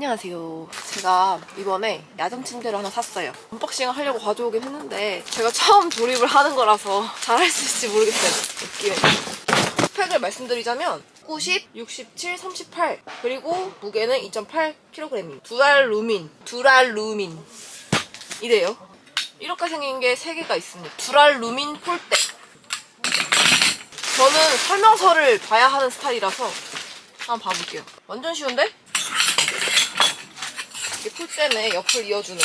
안녕하세요. 제가 이번에 야전 침대를 하나 샀어요. 언박싱을 하려고 가져오긴 했는데 제가 처음 조립을 하는 거라서 잘 할 수 있을지 모르겠어요. 느낌에. 스펙을 말씀드리자면 90, 67, 38 그리고 무게는 2.8kg입니다. 두알 루민, 두알 루민 이래요. 이렇게 생긴 게 3개가 있습니다. 두알 루민 폴대 저는 설명서를 봐야 하는 스타일이라서 한번 봐볼게요. 완전 쉬운데? 이게 풀잼에 옆을 이어주는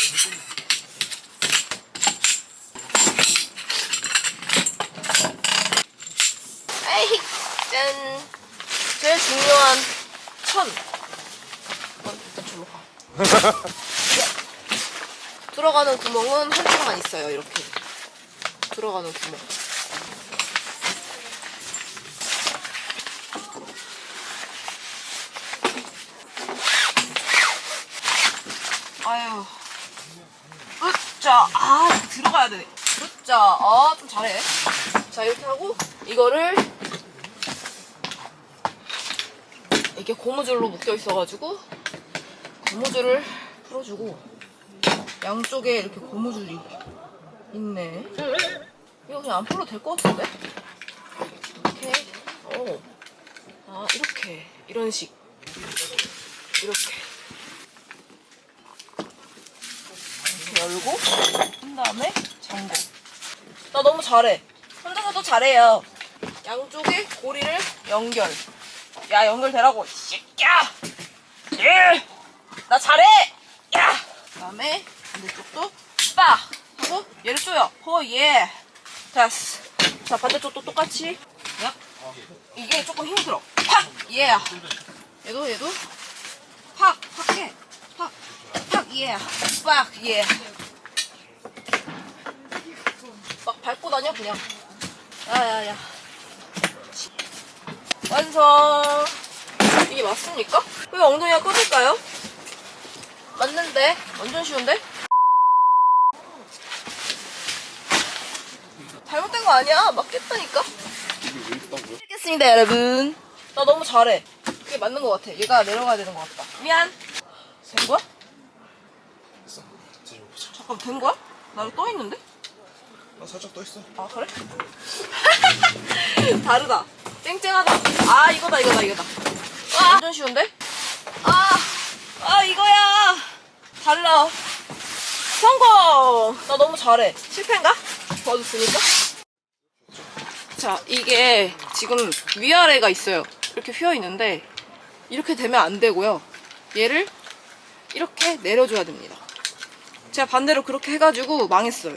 에이 짠. 제일 중요한 천. 어, 일단 절로 가. 들어가는 구멍은 한쪽만 있어요 이렇게. 들어가는 구멍 으짜. 아, 이렇게 들어가야 되네. 으짜. 아, 좀 잘해. 자, 이렇게 하고, 이거를, 이게 고무줄로 묶여 있어가지고, 고무줄을 풀어주고, 양쪽에 이렇게 고무줄이 있네. 이거 그냥 안 풀어도 될 것 같은데? 이렇게, 어. 아, 이렇게. 이런 식. 이렇게. 이렇게 열고 한 다음에 잠궈. 나 너무 잘해. 혼자서도 잘해요. 양쪽에 고리를 연결. 야 연결되라고. 이 새끼야. 예. 나 잘해. 야. 그다음에 반대쪽도 빡 하고 얘를 쪼여. 호 예. 됐어. 자 반대쪽도 똑같이. 야. 이게 조금 힘들어. 팍. 예. 얘도 얘도 팍. 팍 해. 예. 빡. 예. 막 밟고 다녀 그냥. 야 야 야. 완성. 이게 맞습니까? 왜 엉덩이가 꺼질까요? 맞는데? 완전 쉬운데? 잘못된 거 아니야. 맞겠다니까? 알겠습니다, 여러분. 나 너무 잘해. 그게 맞는 것 같아. 얘가 내려가야 되는 것 같다. 미안. 된 거야? 됐어. 뒤집어보자. 잠깐 된 거야? 나 여기 떠 있는데? 나 살짝 떠 있어. 아 그래? 다르다. 쨍쨍하다. 아 이거다 이거다 이거다. 와 완전 쉬운데? 아, 아 이거야. 달라. 성공. 나 너무 잘해. 실패인가? 도와줬으니까. 자 이게 지금 위아래가 있어요. 이렇게 휘어 있는데 이렇게 되면 안 되고요. 얘를 이렇게 내려줘야 됩니다. 제가 반대로 그렇게 해가지고 망했어요.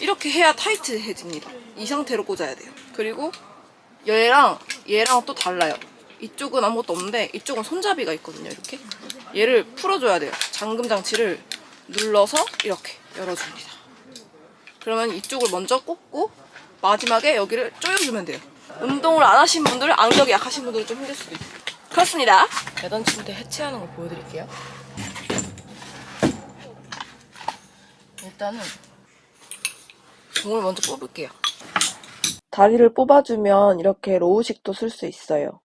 이렇게 해야 타이트해집니다. 이 상태로 꽂아야 돼요. 그리고 얘랑 얘랑 또 달라요. 이쪽은 아무것도 없는데 이쪽은 손잡이가 있거든요. 이렇게 얘를 풀어줘야 돼요. 잠금 장치를 눌러서 이렇게 열어줍니다. 그러면 이쪽을 먼저 꽂고 마지막에 여기를 조여주면 돼요. 운동을 안 하신 분들, 악력이 약하신 분들은 좀 힘들 수도 있어요. 그렇습니다. 매던 침대 해체하는 거 보여드릴게요. 일단은 종을 먼저 뽑을게요. 다리를 뽑아주면 이렇게 로우식도 쓸 수 있어요.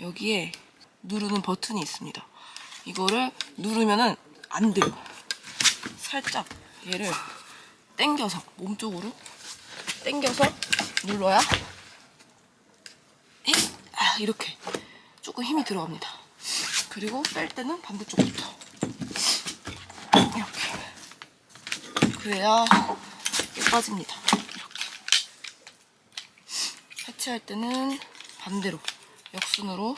여기에 누르는 버튼이 있습니다. 이거를 누르면은 안 돼요. 살짝 얘를 당겨서 몸쪽으로 당겨서 눌러야 에? 아, 이렇게 조금 힘이 들어갑니다. 그리고 뺄 때는 반대쪽부터 이렇게. 그래야 이게 빠집니다. 이렇게. 해체할 때는 반대로 역순으로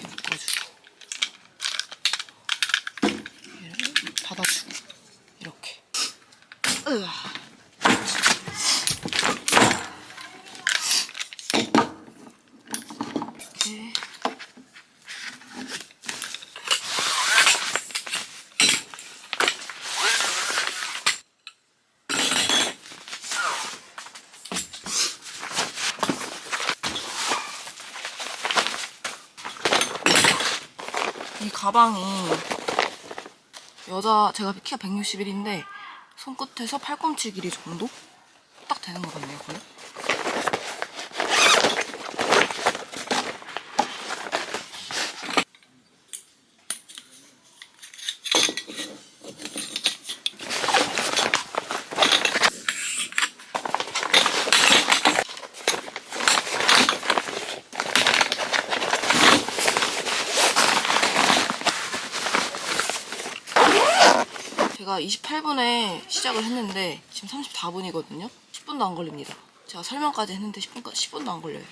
묶어주고. 얘를 닫아주고. 이렇게. 으아. 가방이 여자 제가 키가 161인데 손끝에서 팔꿈치 길이 정도? 딱 되는 것 같네요 거의 제가 28분에 시작을 했는데 지금 34분이거든요. 10분도 안 걸립니다. 제가 설명까지 했는데 10분, 10분도 안 걸려요.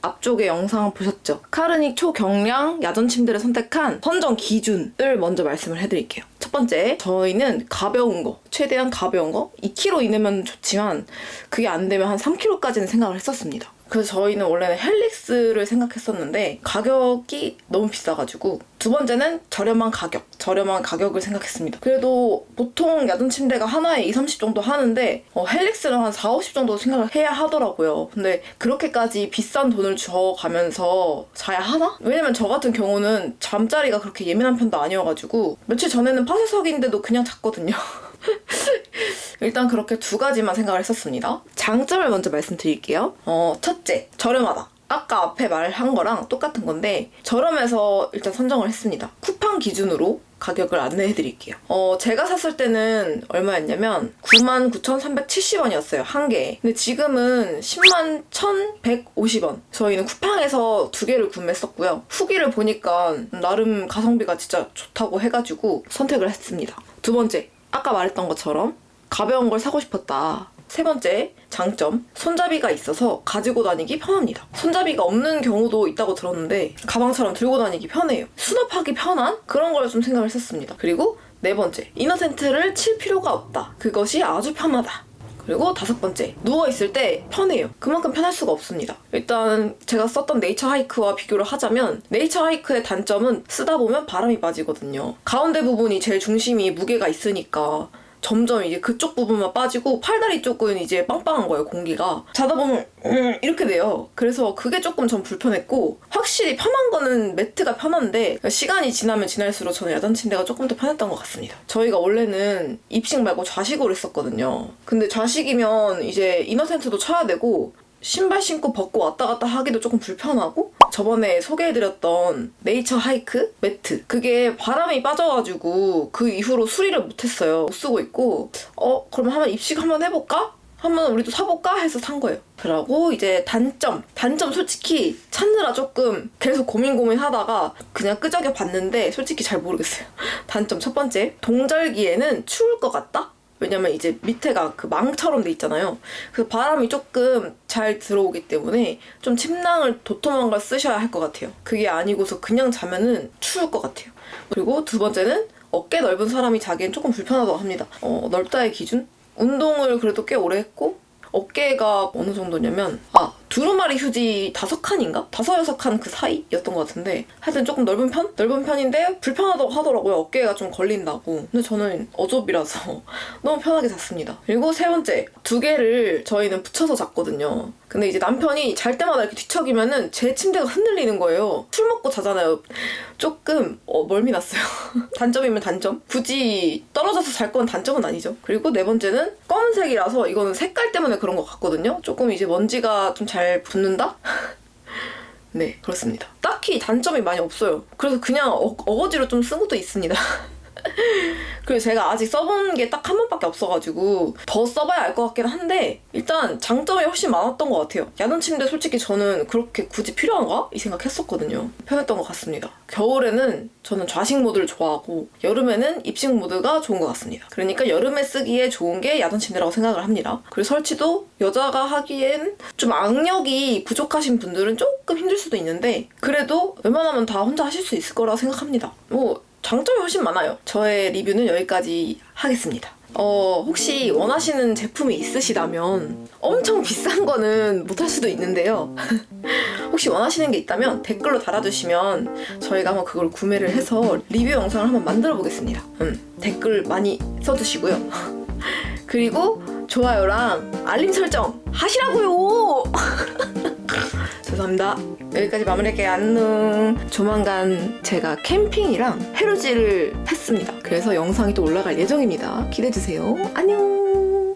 앞쪽에 영상 보셨죠? 카르닉 초경량 야전 침대를 선택한 선정 기준을 먼저 말씀을 해드릴게요. 첫 번째, 저희는 가벼운 거, 최대한 가벼운 거, 2kg 이내면 좋지만 그게 안 되면 한 3kg까지는 생각을 했었습니다. 그래서 저희는 원래는 헬릭스를 생각했었는데 가격이 너무 비싸가지고 두 번째는 저렴한 가격, 저렴한 가격을 생각했습니다. 그래도 보통 야전 침대가 하나에 2, 30 정도 하는데 어, 헬릭스는 한 4, 50 정도 생각을 해야 하더라고요. 근데 그렇게까지 비싼 돈을 줘가면서 자야 하나? 왜냐면 저 같은 경우는 잠자리가 그렇게 예민한 편도 아니어가지고 며칠 전에는 파쇄석인데도 그냥 잤거든요. 일단 그렇게 두 가지만 생각을 했었습니다. 장점을 먼저 말씀드릴게요. 어, 첫째, 저렴하다. 아까 앞에 말한 거랑 똑같은 건데 저렴해서 일단 선정을 했습니다. 쿠팡 기준으로 가격을 안내해 드릴게요. 어, 제가 샀을 때는 얼마였냐면 99,370원이었어요. 한 개에. 근데 지금은 10만 1,150원. 저희는 쿠팡에서 두 개를 구매했었고요. 후기를 보니까 나름 가성비가 진짜 좋다고 해가지고 선택을 했습니다. 두 번째, 아까 말했던 것처럼 가벼운 걸 사고 싶었다. 세 번째 장점 손잡이가 있어서 가지고 다니기 편합니다. 손잡이가 없는 경우도 있다고 들었는데 가방처럼 들고 다니기 편해요. 수납하기 편한 그런 걸 좀 생각을 했었습니다. 그리고 네 번째 이너센트를 칠 필요가 없다. 그것이 아주 편하다. 그리고 다섯 번째 누워 있을 때 편해요. 그만큼 편할 수가 없습니다. 일단 제가 썼던 네이처 하이크와 비교를 하자면 네이처 하이크의 단점은 쓰다 보면 바람이 빠지거든요. 가운데 부분이 제일 중심이 무게가 있으니까 점점 이제 그쪽 부분만 빠지고 팔다리 쪽은 이제 빵빵한 거예요 공기가. 자다 보면 음, 이렇게 돼요. 그래서 그게 조금 전 불편했고 확실히 편한 거는 매트가 편한데 시간이 지나면 지날수록 저는 야단 침대가 조금 더 편했던 것 같습니다. 저희가 원래는 입식 말고 좌식으로 했었거든요. 근데 좌식이면 이제 이너센트도 쳐야 되고 신발 신고 벗고 왔다 갔다 하기도 조금 불편하고 저번에 소개해드렸던 네이처 하이크 매트 그게 바람이 빠져가지고 그 이후로 수리를 못했어요 못 쓰고 있고 어 그럼 한번 입식 한번 해볼까? 한번 우리도 사볼까 해서 산 거예요. 그러고 이제 단점. 단점 솔직히 찾느라 조금 계속 고민 고민하다가 그냥 끄적여 봤는데 솔직히 잘 모르겠어요. 단점 첫 번째. 동절기에는 추울 것 같다? 왜냐면 이제 밑에가 그 망처럼 돼 있잖아요. 그 바람이 조금 잘 들어오기 때문에 좀 침낭을 도톰한 걸 쓰셔야 할 것 같아요. 그게 아니고서 그냥 자면은 추울 것 같아요. 그리고 두 번째는 어깨 넓은 사람이 자기엔 조금 불편하다고 합니다. 어, 넓다의 기준? 운동을 그래도 꽤 오래 했고 어깨가 어느 정도냐면 아 두루마리 휴지 다섯 칸인가? 다섯 여섯 칸 그 사이였던 것 같은데 하여튼 조금 넓은 편? 넓은 편인데 불편하다고 하더라고요 어깨가 좀 걸린다고 근데 저는 어좁이라서 너무 편하게 잤습니다 그리고 세 번째 두 개를 저희는 붙여서 잤거든요 근데 이제 남편이 잘 때마다 이렇게 뒤척이면은 제 침대가 흔들리는 거예요. 술 먹고 자잖아요. 조금 어, 멀미 났어요. 단점이면 단점. 굳이 떨어져서 잘 건 단점은 아니죠. 그리고 네 번째는 검은색이라서 이거는 색깔 때문에 그런 것 같거든요. 조금 이제 먼지가 좀 잘 붙는다? 네 그렇습니다. 딱히 단점이 많이 없어요. 그래서 그냥 어, 어거지로 좀 쓴 것도 있습니다 그리고 제가 아직 써본 게 딱 한 번밖에 없어가지고 더 써봐야 알 것 같긴 한데 일단 장점이 훨씬 많았던 것 같아요. 야전 침대 솔직히 저는 그렇게 굳이 필요한가? 이 생각했었거든요. 편했던 것 같습니다. 겨울에는 저는 좌식 모드를 좋아하고 여름에는 입식 모드가 좋은 것 같습니다. 그러니까 여름에 쓰기에 좋은 게 야전 침대라고 생각을 합니다. 그리고 설치도 여자가 하기엔 좀 악력이 부족하신 분들은 조금 힘들 수도 있는데 그래도 웬만하면 다 혼자 하실 수 있을 거라 생각합니다. 뭐 장점이 훨씬 많아요. 저의 리뷰는 여기까지 하겠습니다. 어, 혹시 원하시는 제품이 있으시다면 엄청 비싼 거는 못할 수도 있는데요. 혹시 원하시는 게 있다면 댓글로 달아주시면 저희가 한번 그걸 구매를 해서 리뷰 영상을 한번 만들어 보겠습니다. 음, 댓글 많이 써주시고요. 그리고 좋아요랑 알림 설정 하시라고요! 죄송합니다. 여기까지 마무리할게요. 안녕. 조만간 제가 캠핑이랑 해루지를 했습니다. 그래서 영상이 또 올라갈 예정입니다. 기대해주세요. 안녕.